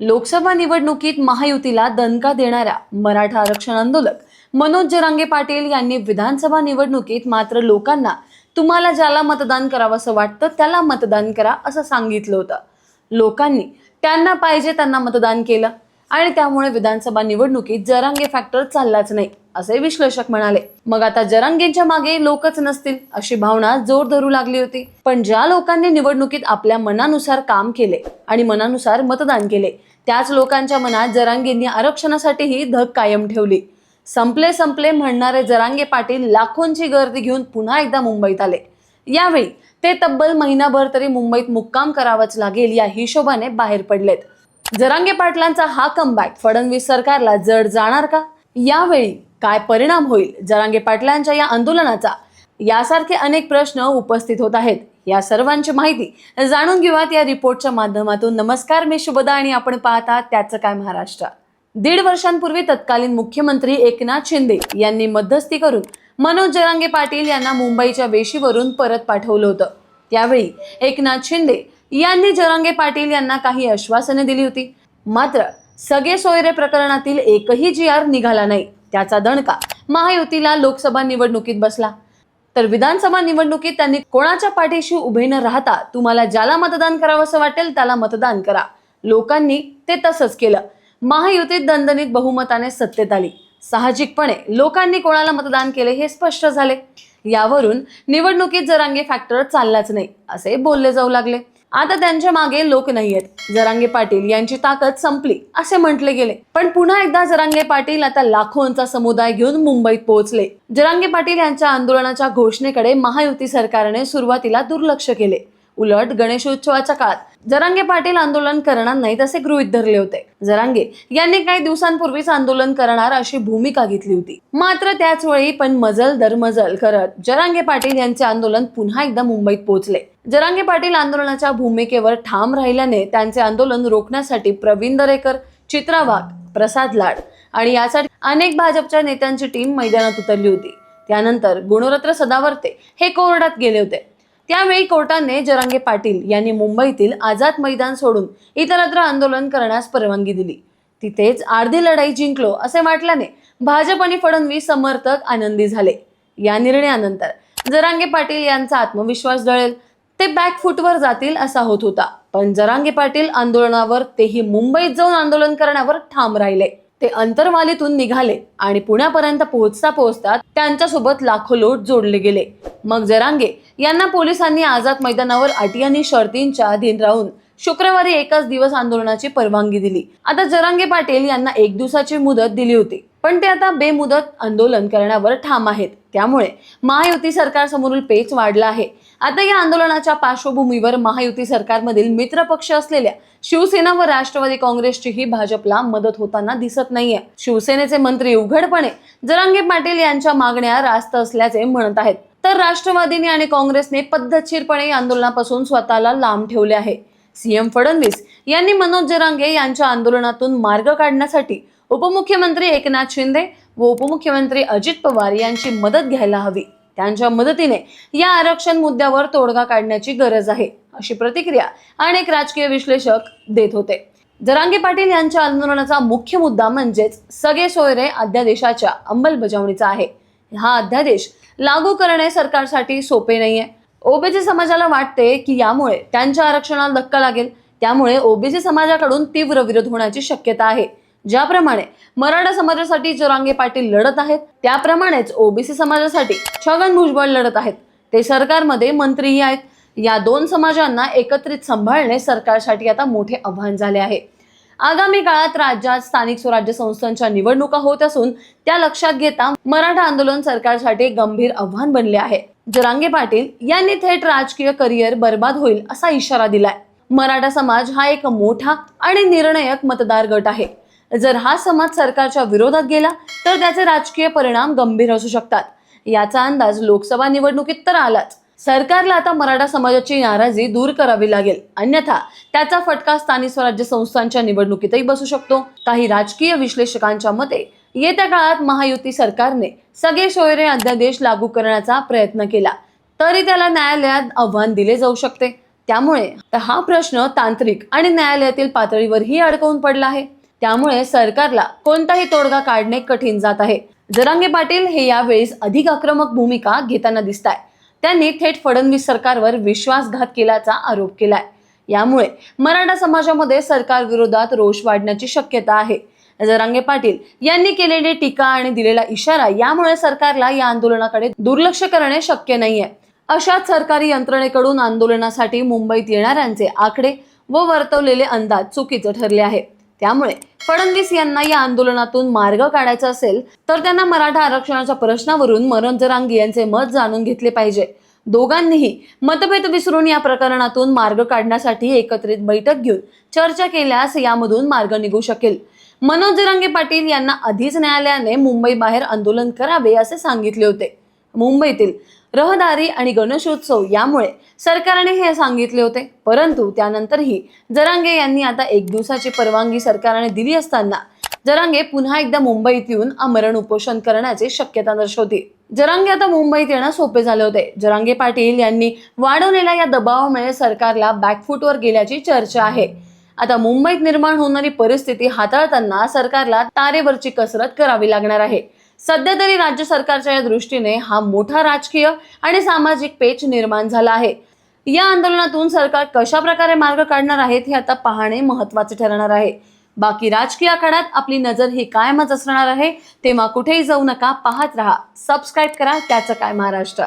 लोकसभा निवडणुकीत महायुतीला दणका देणाऱ्या मराठा आरक्षण आंदोलक मनोज जरांगे पाटील यांनी विधानसभा निवडणुकीत मात्र लोकांना तुम्हाला ज्याला मतदान करावंसं वाटतं त्याला मतदान करा असं सांगितलं होतं. लोकांनी त्यांना पाहिजे त्यांना मतदान केलं आणि त्यामुळे विधानसभा निवडणुकीत जरांगे फॅक्टर चाललाच नाही. असे विश्लेषक म्हणाले मग आता जरांगेंच्या मागे लोकच नसतील अशी भावना जोर धरू लागली होती. पण ज्या लोकांनी निवडणुकीत आपल्या मनानुसार काम केले आणि मनानुसार मतदान केले त्याच लोकांच्या मनात जरांगेंनी आरक्षणासाठीही धग कायम ठेवली. संपले संपले म्हणणारे जरांगे पाटील लाखोंची गर्दी घेऊन पुन्हा एकदा मुंबईत आले. यावेळी ते तब्बल महिनाभर तरी मुंबईत मुक्काम करावाच लागेल या हिशोबाने बाहेर पडलेत. जरांगे पाटलांचा हा कमबॅक फडणवीस सरकारला जड जाणार का? यावेळी काय परिणाम होईल? जरांगे पाटलांच्या या आंदोलनाचा यासारखे अनेक प्रश्न उपस्थित होत आहेत. या सर्वांची माहिती जाणून घेऊयात या रिपोर्टच्या माध्यमातून. नमस्कार मी शुभदा आणि आपण पाहता त्याचं काय महाराष्ट्र. दीड वर्षांपूर्वी तत्कालीन मुख्यमंत्री एकनाथ शिंदे यांनी मध्यस्थी करून मनोज जरांगे पाटील यांना मुंबईच्या वेशीवरून परत पाठवलं होतं. त्यावेळी एकनाथ शिंदे यांनी जरांगे पाटील यांना काही आश्वासने दिली होती. मात्र सगळे सोयरे प्रकरणातील एकही जी आर निघाला नाही. त्याचा दणका. महायुतीला लोकसभा निवडणुकीत बसला. तर विधानसभा निवडणुकीत त्यांनी कोणाच्या पाठीशी उभे न राहता तुम्हाला ज्याला मतदान करावंसं वाटेल त्याला मतदान करा. लोकांनी ते तसंच केलं. महायुतीत दणदणीत बहुमताने सत्तेत आली. साहजिकपणे लोकांनी कोणाला मतदान केले हे स्पष्ट झाले. यावरून निवडणुकीत जरांगे फॅक्टर चाललाच नाही असे बोलले जाऊ लागले. आता त्यांच्या मागे लोक नाहीयेत. जरांगे पाटील यांची ताकद संपली असे म्हटले गेले. पण पुन्हा एकदा जरांगे पाटील आता लाखोंचा समुदाय घेऊन मुंबईत पोहोचले. जरांगे पाटील यांच्या आंदोलनाच्या घोषणेकडे महायुती सरकारने सुरुवातीला दुर्लक्ष केले. उलट गणेशोत्सवाच्या काळात जरांगे पाटील आंदोलन करणार नाहीत असे गृहीत धरले होते. जरांगे यांनी काही दिवसांपूर्वीच आंदोलन करणार अशी भूमिका घेतली होती. मात्र त्याच वेळी पण मजल दरमजल करत जरांगे पाटील यांचे आंदोलन पुन्हा एकदा मुंबईत पोहोचले. जरांगे पाटील आंदोलनाच्या भूमिकेवर ठाम राहिल्याने त्यांचे आंदोलन रोखण्यासाठी प्रवीण दरेकर चित्रा वाघ प्रसाद लाड आणि यासाठी अनेक भाजपच्या नेत्यांची टीम मैदानात उतरली होती. त्यानंतर गुणरत्न सदावर्ते हे कोरडात गेले होते. त्यावेळी कोर्टाने जरांगे पाटील यांनी मुंबईतील आझाद मैदान सोडून इतरत्र आंदोलन करण्यास परवानगी दिली. तिथेच अर्धी लढाई जिंकलो असे वाटल्याने भाजप आणि फडणवीस समर्थक आनंदी झाले. या निर्णयानंतर जरांगे पाटील यांचा आत्मविश्वास जळेल ते बॅकफूटवर जातील असा होत होता. पण जरांगे पाटील आंदोलनावर तेही मुंबईत जाऊन आंदोलन करण्यावर ठाम राहिले. ते अंतरवालीतून निघाले आणि पुण्यापर्यंत पोहोचता पोहोचता त्यांच्यासोबत लाखो लोट जोडले गेले. मग जरांगे यांना पोलिसांनी आझाद मैदानावर अटी आणि शर्तींच्या अधीन राहून शुक्रवारी एकाच दिवस आंदोलनाची परवानगी दिली. आता जरांगे पाटील यांना एक दिवसाची मुदत दिली होती. पण ते आता बेमुदत आंदोलन करण्यावर ठाम आहेत. त्यामुळे महायुती सरकारसमोरील पेच वाढला आहे. आता या आंदोलनाच्या पार्श्वभूमीवर महायुती सरकारमधील मित्रपक्ष असलेल्या शिवसेना व राष्ट्रवादी काँग्रेसचीही भाजपला मदत होताना दिसत नाहीये. शिवसेनेचे मंत्री उघडपणे जरांगे पाटील यांच्या मागण्या रास्त असल्याचे म्हणत आहेत. तर राष्ट्रवादीने आणि काँग्रेसने पद्धतशीरपणे या आंदोलनापासून स्वतःला लांब ठेवले आहे. सीएम फडणवीस यांनी मनोज जरांगे यांच्या आंदोलनातून मार्ग काढण्यासाठी उपमुख्यमंत्री एकनाथ शिंदे व उपमुख्यमंत्री अजित पवार यांची मदत घ्यायला हवी. त्यांच्या मदतीने या आरक्षण मुद्द्यावर तोडगा काढण्याची गरज आहे अशी प्रतिक्रिया अनेक राजकीय विश्लेषक देत होते. जरांगे पाटील यांच्या आंदोलनाचा मुख्य मुद्दा म्हणजेच सगळे सोयरे अध्यादेशाच्या अंमलबजावणीचा आहे. हा अध्यादेश लागू करणे सरकारसाठी सोपे नाहीये. ओबीसी समाजाला वाटते की यामुळे त्यांच्या आरक्षणाला धक्का लागेल त्यामुळे ओबीसी समाजाकडून तीव्र विरोध होण्याची शक्यता आहे. ज्याप्रमाणे मराठा समाजासाठी जरांगे पाटील लढत आहेत त्याप्रमाणेच ओबीसी समाजासाठी छगन भुजबळ लढत आहेत. ते सरकारमध्ये मंत्रीही आहेत. या दोन समाजांना एकत्रित सांभाळणे सरकारसाठी आता मोठे आव्हान झाले आहे. आगामी काळात राज्यात स्थानिक स्वराज्य संस्थांच्या निवडणुका होत असून त्या लक्षात घेता मराठा आंदोलन सरकारसाठी गंभीर आव्हान बनले आहे. जरांगे पाटील यांनी थेट राजकीय करिअर बर्बाद होईल असा इशारा दिलाय. मराठा समाज हा एक मोठा आणि निर्णायक मतदार गट आहे. जर हा समाज सरकारच्या विरोधात गेला तर त्याचे राजकीय परिणाम गंभीर असू शकतात. याचा अंदाज लोकसभा निवडणुकीत तर आलाच. सरकारला आता मराठा समाजाची नाराजी दूर करावी लागेल. अन्यथा त्याचा फटका स्थानिक स्वराज्य संस्थांच्या निवडणुकीतही बसू शकतो. काही राजकीय विश्लेषकांच्या मते येत्या काळात महायुती सरकारने सगळे सोयरे अध्यादेश लागू करण्याचा प्रयत्न केला तरी त्याला न्यायालयात आव्हान दिले जाऊ शकते. त्यामुळे तर हा प्रश्न तांत्रिक आणि न्यायालयातील पातळीवरही अडकवून पडला आहे. त्यामुळे सरकारला कोणताही तोडगा काढणे कठीण जात आहे. जरांगे पाटील हे यावेळेस अधिक आक्रमक भूमिका घेताना दिसत आहे त्यांनी थेट फडणवीस सरकारवर विश्वासघात केल्याचा आरोप केलाय. यामुळे मराठा समाजामध्ये सरकार विरोधात रोष वाढण्याची शक्यता आहे. जरांगे पाटील यांनी केलेली टीका आणि दिलेला इशारा यामुळे सरकारला या आंदोलनाकडे दुर्लक्ष करणे शक्य नाहीये. अशाच सरकारी यंत्रणेकडून आंदोलनासाठी मुंबईत येणाऱ्यांचे आकडे व वर्तवलेले अंदाज चुकीचे ठरले आहे. त्यामुळे फडणवीस यांना या आंदोलनातून मार्ग काढायचा असेल तर त्यांना मराठा आरक्षणाच्या प्रश्नावरून मरण जरांगी यांचे मत जाणून घेतले पाहिजे. दोघांनीही मतभेद विसरून या प्रकरणातून मार्ग काढण्यासाठी एकत्रित बैठक घेऊन चर्चा केल्यास यामधून मार्ग निघू शकेल. मनोज जरांगे पाटील यांना आधीच न्यायालयाने मुंबई बाहेर आंदोलन करावे असे सांगितले होते. मुंबईतील रहदारी आणि गणेशोत्सव यामुळे सरकारने हे सांगितले होते. परंतु त्यानंतरही जरांगे यांनी आता एक दिवसाची परवानगी सरकारने दिली असताना जरांगे पुन्हा एकदा मुंबईत येऊन आमरण उपोषण करण्याची शक्यता दर्शवते जरांगे आता मुंबईत येणं सोपे झाले होते. जरांगे पाटील यांनी वाढवलेल्या या दबावामुळे सरकारला बॅकफूटवर गेल्याची चर्चा आहे. आता मुंबईत निर्माण होणारी परिस्थिती हाताळताना सरकारला तारेवरची कसरत करावी लागणार आहे. सध्या तरी राज्य सरकारच्या या दृष्टीने हा मोठा राजकीय आणि सामाजिक पेच निर्माण झाला आहे. या आंदोलनातून सरकार कशा प्रकारे मार्ग काढणार आहेत हे आता पाहणे महत्त्वाचे ठरणार आहे. बाकी राजकीय आखाड्यात आपली नजर ही कायमच असणार आहे तेव्हा कुठेही जाऊ नका पाहत राहा सबस्क्राईब करा त्याचं काय महाराष्ट्र.